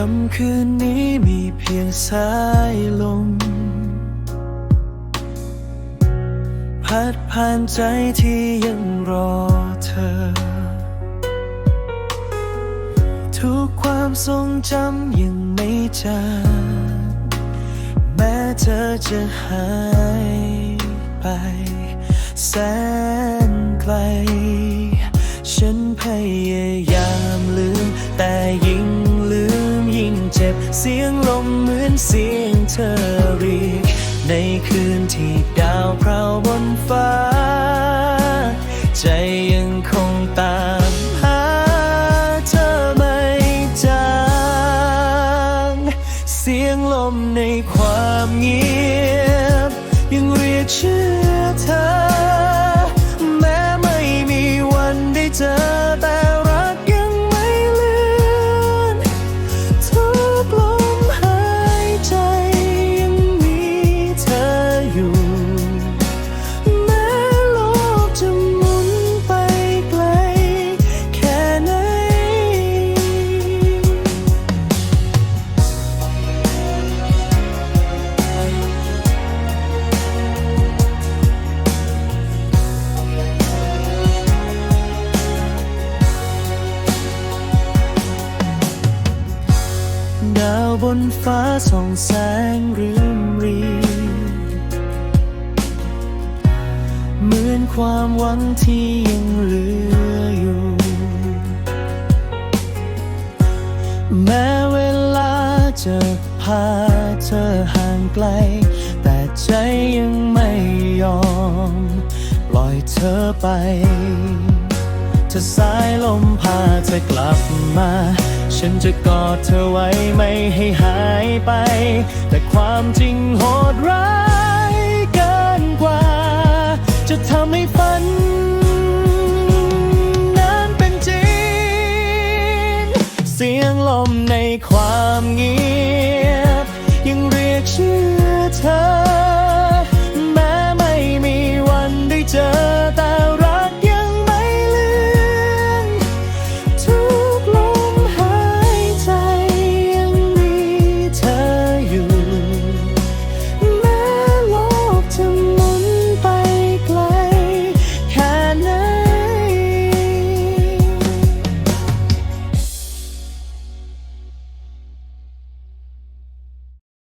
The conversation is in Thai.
ค่ำคืนนี้มีเพียงสายลม พัดผ่านใจที่ยังรอเธอ ทุกความทรงจำยังไม่จางแม้เธอจะหายไป แสนไกล ฉันพยายามลืม แต่ยิ่งลืมยิ่งเจ็บ เสียงลมเหมือนเสียงเธอเรียก ในคืนที่ดาวพราวบนฟ้า สียงลมในความเงียบ ยังเรียกชื่อเธอ บนฟ้าส่องแสงริมรี เหมือนความหวังที่ยังเหลืออยู่ แม้เวลาจะพาเธอห่างไกล แต่ใจยังไม่ยอม ปล่อยเธอไปถ้าสายลมพาเธอกลับมา ฉันจะกอดเธอไว้ไม่ให้หายไป แต่ความจริงโหดร้ายเกินกว่า จะทำให้ฝันนั้นเป็นจริง เสียงลมในความเงียบ